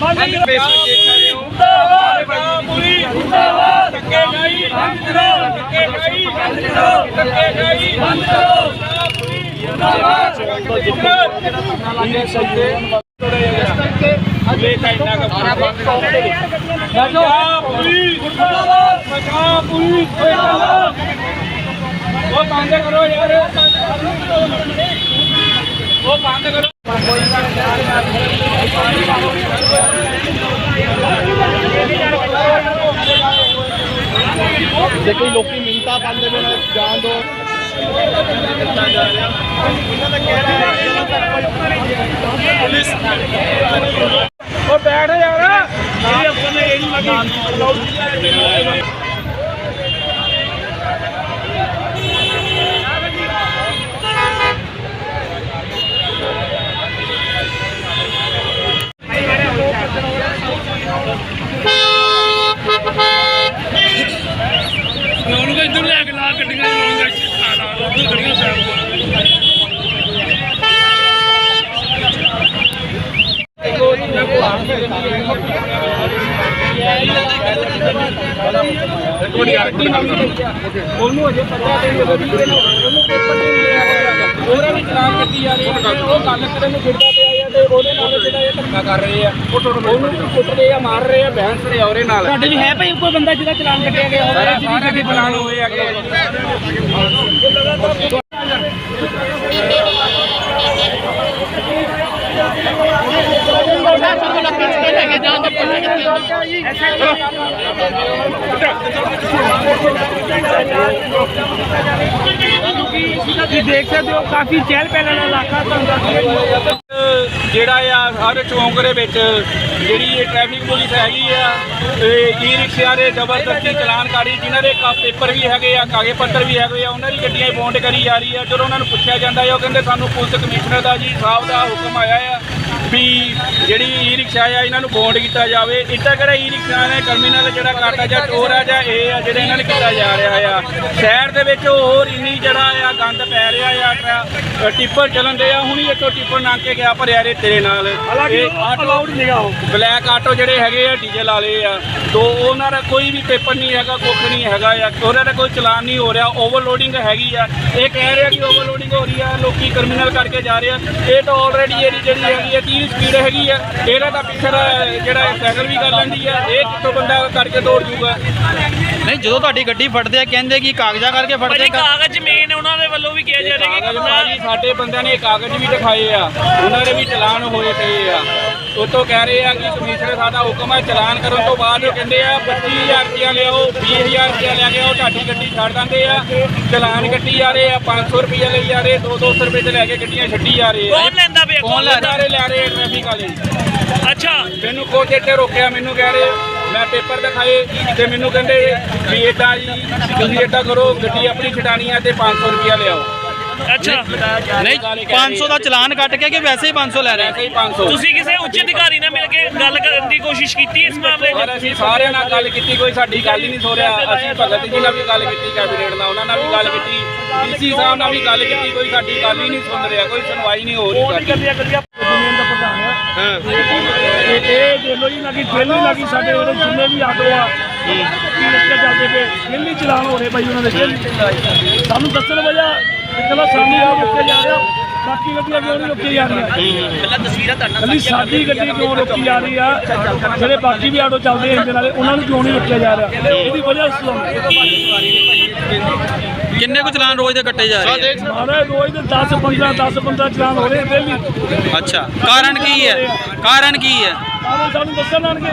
ਬੰਦ ਕਰੋ ਮੁੰਦਾਬਾਦ ਮੁੰਦਾਬਾਦ ਧੱਕੇ ਗਈ ਬੰਦ ਕਰੋ। ਧੱਕੇ ਗਈ ਬੰਦ ਕਰੋ। ਧੱਕੇ ਗਈ ਬੰਦ ਕਰੋ। ਮੁੰਦਾਬਾਦ ਪੰਜਾਬ ਪੁਲਿਸ ਮੁਰਦਾਬਾਦ ਪੰਜਾਬ ਪੁਲਿਸ ਮੁਰਦਾਬਾਦ ਉਹ ਬੰਦ ਕਰੋ ਯਾਰ। ਉਹ ਬੰਦ ਕਰੋ। ਜੇ ਕੋਈ ਲੋਕੀ ਮਿੰਤਾ ਪਾਉਂਦੇ ਨੇ ਜਾਣ ਦੋ। ਉਹ ਬੈਠ ਯਾਰ ਮੇਰੀ ਅਫਸਰ ਨੇ ਇਹ ਨਹੀਂ ਲੱਗੀ। ਇੱਧਰ ਲੈ ਕੇ ਲਾ ਗੱਡੀਆਂ ਲਾਉਂਗਾ ਉੱਧਰ ਗੱਡੀਆਂ ਸਾਈਡ ਉਹਨੂੰ ਅਜੇ ਪਤਾ ਤੇ ਨਹੀਂ ਉਹਦੀ ਉਹਨੂੰ ਪੇਪਰ ਨਹੀਂ ਮਿਲਿਆ ਉਹਨੇ ਵੀ ਚਲਾਨ ਕੱਟੀ ਜਾ ਰਹੀ ਹੈ। ਉਹ ਗੱਲ ਕਰਨ ਨੂੰ ਫਿਰਦਾ ਤੇ ਉਹਦੇ ਨਾਲ ਜਿਹੜਾ ਇਹ ਧੱਕਾ ਕਰ ਰਹੇ ਆ ਉਹਨੂੰ ਵੀ ਕੁੱਟਦੇ ਆ ਮਾਰ ਰਹੇ ਆ ਬਹਿਸ ਰਹੇ ਆ ਉਹਦੇ ਨਾਲ। ਤੁਹਾਡੇ ਵੀ ਹੈ ਭਾਈ ਕੋਈ ਬੰਦਾ ਜਿਹਦਾ ਚਲਾਨ ਕੱਟਿਆ ਗਿਆ ਹੋਵੇ? ਸਾਰਾ ਸਾਰੇ ਦੇ ਚਲਾਨ ਹੋਏ ਹੈਗੇ ਤੁਸੀਂ ਦੇਖ ਸਕਦੇ ਹੋ ਕਾਫੀ ਚਹਿਲ ਪਹਿਲ ਇਲਾਕਾ ਤੁਹਾਨੂੰ ਦੱਸ ਜਿਹੜਾ ਆ, ਹਰ ਚੌਂਕ ਦੇ ਵਿੱਚ ਜਿਹੜੀ ਇਹ ਟ੍ਰੈਫਿਕ ਪੁਲਿਸ ਹੈਗੀ ਆ, ਇਹ ਈ ਰਿਕਸ਼ਿਆਂ ਦੇ ਜ਼ਬਰਦਸਤੀ ਚਲਾਨਕਾਰੀ, ਜਿਨ੍ਹਾਂ ਦੇ ਕਾ ਪੇਪਰ ਵੀ ਹੈਗੇ ਆ, ਕਾਗਜ਼ ਪੱਤਰ ਵੀ ਹੈਗੇ ਆ, ਉਹਨਾਂ ਦੀ ਗੱਡੀਆਂ ਬੌਂਡ ਕਰੀ ਜਾ ਰਹੀ ਆ। ਜਦੋਂ ਉਹਨਾਂ ਨੂੰ ਪੁੱਛਿਆ ਜਾਂਦਾ ਹੈ ਉਹ ਕਹਿੰਦੇ ਸਾਨੂੰ ਪੁਲਿਸ ਕਮਿਸ਼ਨਰ ਦਾ ਜੀ ਸਾਹਿਬ ਦਾ ਹੁਕਮ ਆਇਆ ਆ। ਵੀ ਜਿਹੜੀ ਈ ਰਿਕਸ਼ਾ ਆ ਇਹਨਾਂ ਨੂੰ ਬੌਂਡ ਕੀਤਾ ਜਾਵੇ। ਇੱਦਾਂ ਕਿਹੜਾ ਈ ਰਿਕਸ਼ਾ ਨੇ ਕ੍ਰਿਮੀਨਲ ਜਿਹੜਾ ਕਾਟਾ ਜਾਂ ਚੋਰ ਆ ਜਾਂ ਇਹ ਆ ਜਿਹੜੇ ਇਹਨਾਂ ਨੇ ਕੀਤਾ ਜਾ ਰਿਹਾ ਆ। ਸ਼ਹਿਰ ਦੇ ਵਿੱਚ ਹੋਰ ਇੰਨੀ ਜਿਹੜਾ ਆ ਗੰਦ ਪੈ ਰਿਹਾ ਆ ਟਰਾ- ਟਿੱਪਰ ਚੱਲਣ ਦੇ ਆ। ਹੁਣੀ ਇੱਥੋਂ ਟਿੱਪਰ ਲੰਘ ਕੇ ਗਿਆ ਭਰਿਆ ਰੇ ਤੇਰੇ ਨਾਲ। ਇਹ ਆਟੋ ਬਲੈਕ ਆਟੋ ਜਿਹੜੇ ਹੈਗੇ ਆ ਡੀਜ਼ਲ ਵਾਲੇ ਆ। ਤੋਂ ਉਹਨਾਂ ਦਾ ਕੋਈ ਵੀ ਪੇਪਰ ਨਹੀਂ ਹੈਗਾ ਕੁੱਖ ਨਹੀਂ ਹੈਗਾ ਆ। ਉਹਨਾਂ ਦਾ ਕੋਈ ਚਲਾਨ ਨਹੀਂ ਹੋ ਰਿਹਾ ਓਵਰਲੋਡਿੰਗ ਹੈਗੀ ਆ। ਇਹ ਕਹਿ ਰਿਹਾ ਕਿ ਓਵਰਲੋਡਿੰਗ ਹੋ ਰਹੀ ਆ ਲੋਕੀ ਕ੍ਰਿਮੀਨਲ ਕਰਕੇ ਜਾ ਰਹੇ ਆ। ਇਹ ਤਾਂ ਆਲਰੇਡੀ ਇਹਦੀ ਜਿਹੜੀ ਹੈਗੀ ਆ 30 ਸਪੀਡ ਹੈਗੀ ਆ। ਇਹਦਾ ਤਾਂ ਪਿੱਛੇ ਦਾ ਜਿਹੜਾ ਸਾਈਕਲ ਵੀ ਕਰ ਲੈਂਦੀ ਆ। ਇਹ ਕਿੱਥੋਂ ਬੰਦਾ ਕਰਕੇ ਦੌੜ ਜੂਗਾ? ਨਹੀਂ ਜਦੋਂ ਤੁਹਾਡੀ ਗੱਡੀ ਫੜਦੇ ਆ ਕਹਿੰਦੇ ਕਿ ਕਾਗਜ਼ਾਂ ਕਰਕੇ ਫੜਦੇ ਭਾਜੀ ਕਾਗਜ਼ ਜ਼ਮੀਨ ਉਹਨਾਂ ਦੇ ਵੱਲੋਂ ਵੀ ਕਿਹਾ ਜਾ ਰਿਹਾ ਕਿ ਕਾਗਜ਼ ਬੰਦਾ ਭਾਜੀ ਸਾਡੇ ਬੰਦਿਆਂ ਨੇ ਕਾਗਜ਼ ਵੀ ਦਿਖਾਏ ਆ। ਉਹਨਾਂ ਦੇ ਵੀ ਚਲਾਨ ਹੋਏ ਪਏ ਆ। ਉਤੋਂ ਕਹਿ ਰਹੇ ਆ ਕਿ ਕਮਿਸ਼ਨਰ ਸਾਡਾ ਹੁਕਮ ਹੈ ਚਲਾਨ ਕਰਨ ਤੋਂ ਬਾਅਦ ਉਹ ਕਹਿੰਦੇ ਆ 25000 ਰੁਪਇਆ ਲਿਆਓ 20000 ਰੁਪਇਆ ਲੈ ਕੇ ਆਓ ਤੁਹਾਡੀ ਗੱਡੀ ਛੱਡ ਦਿੰਦੇ ਆ। ਚਲਾਨ ਕੱਟੀ ਜਾ ਰਹੇ ਆ 500 ਰੁਪਇਆ ਲਈ ਜਾ ਰਹੇ 2-200 ਰੁਪਏ ਤੇ ਲੈ ਕੇ ਗੱਡੀਆਂ ਛੱਡੀ ਜਾ ਰਹੇ ਆ। ਕੌਣ ਲੈਂਦਾ ਪਿਆ ਕੌਣ ਲੈ ਰਹੇ ਲੈ ਰਹੇ ਟ੍ਰੈਫਿਕ ਵਾਲੇ। ਅੱਛਾ। ਮੈਨੂੰ ਕੋਚ ਇੱਥੇ ਰੋਕਿਆ ਮੈਨੂੰ ਕਹਿ ਰਹੇ ਮੈਂ ਪੇਪਰ ਦਿਖਾਏ ਤੇ ਮੈਨੂੰ ਕਹਿੰਦੇ ਵੀ ਏਦਾਂ ਜੀ ਤੁਸੀਂ ਏਦਾਂ ਕਰੋ ਗੱਡੀ ਆਪਣੀ ਛਡਾਣੀ ਆ ਤੇ 500 ਰੁਪਇਆ ਲਿਆਓ। ਅੱਛਾ। ਨਹੀਂ 500 ਦਾ ਚਲਾਨ ਕੱਟ ਕੇ ਕਿ ਵੈਸੇ ਹੀ 500 ਲੈ ਰਹੇ? ਵੈਸੇ ਹੀ 500 ਤੁਸੀਂ ਕਿਸੇ ਉੱਚ ਅਧਿਕਾਰੀ ਨਾਲ ਮਿਲ ਕੇ ਗੱਲ ਕਰਨ ਦੀ ਕੋਸ਼ਿਸ਼ ਕੀਤੀ ਇਸ ਮਾਮਲੇ 'ਚ ਪਰ ਅਸੀਂ ਸਾਰਿਆਂ ਨਾਲ ਗੱਲ ਕੀਤੀ ਕੋਈ ਸਾਡੀ ਗੱਲ ਹੀ ਨਹੀਂ ਸੁਣ ਰਿਹਾ। ਅਸੀਂ ਭਗਤ ਜੀ ਨਾਲ ਵੀ ਗੱਲ ਕੀਤੀ ਕੈਬਨਿਟ ਨਾਲ ਉਹਨਾਂ ਨਾਲ ਵੀ ਗੱਲ ਕੀਤੀ ਡੀਸੀ ਸਾਹਿਬ ਨਾਲ ਵੀ ਗੱਲ ਕੀਤੀ ਕੋਈ ਸਾਡੀ ਗੱਲ ਹੀ ਨਹੀਂ ਸੁਣ ਰਿਹਾ ਕੋਈ ਸੁਣਵਾਈ ਨਹੀਂ ਹੋ ਰਹੀ ਸਾਡੀ। ਗੱਡੀਆਂ ਗੱਡੀਆਂ ਯੂਨੀਅਨ ਦਾ ਪ੍ਰਧਾਨ ਆ ਹਾਂ। ਇਹ ਇਹ ਦੇ ਲੋ ਜੀ ਲੱਗੀ ਫੇਲ ਨਹੀਂ ਲੱਗੀ ਸਾਡੇ ਉਹਦੇ ਜਿੰਨੇ ਵੀ ਆਟੋ ਆ ਕੀ ਰਸਤੇ ਚੱਲਦੇ ਪਏ ਫੇਲ ਨਹੀਂ ਚਲਾਨ ਹੋ ਰਹੇ ਬਾਈ ਉਹਨਾਂ ਦੇ। ਸਾਨੂੰ ਦੱਸਣ ਵਜਾ ਕਿ ਚਲੋ ਸਾਡੀ ਆ ਰੁਕੇ ਜਾ ਰਿਹਾ ਬਾਕੀ ਗੱਡੀਆਂ ਕਿਉਂ ਨਹੀਂ ਰੁਕੀ ਜਾ ਰਹੀਆਂ? ਪਹਿਲਾਂ ਤਸਵੀਰਾਂ ਤੁਹਾਡਾ ਸਾਡੀ ਗੱਡੀ ਕਿਉਂ ਰੁਕੀ ਜਾ ਰਹੀ ਆ? ਜਿਹੜੇ ਬਾਕੀ ਵੀ ਆਟੋ ਚੱਲਦੇ ਆ ਇੰਜਨ ਵਾਲੇ ਉਹਨਾਂ ਨੂੰ ਕਿਉਂ ਨਹੀਂ ਰੁਕਿਆ ਜਾ ਰਿਹਾ? ਇਹਦੀ ਵਜ੍ਹਾ ਸੁਣੋ ਕਿੰਨੇ ਕੁ ਚਲਾਨ ਰੋਜ਼ ਦੇ ਕੱਟੇ ਜਾ ਰਹੇ ਮਾਰੇ ਰੋਜ਼ ਦੇ 10 15 10 15 ਚਲਾਨ ਹੋ ਰਹੇ ਡੇਲੀ ਆ ਅੱਛਾ। ਕਾਰਨ ਕੀ ਹੈ? ਕਾਰਨ ਕੀ ਹੈ? ਸਾਨੂੰ ਸਾਨੂੰ ਦੱਸਣ ਆਣਗੇ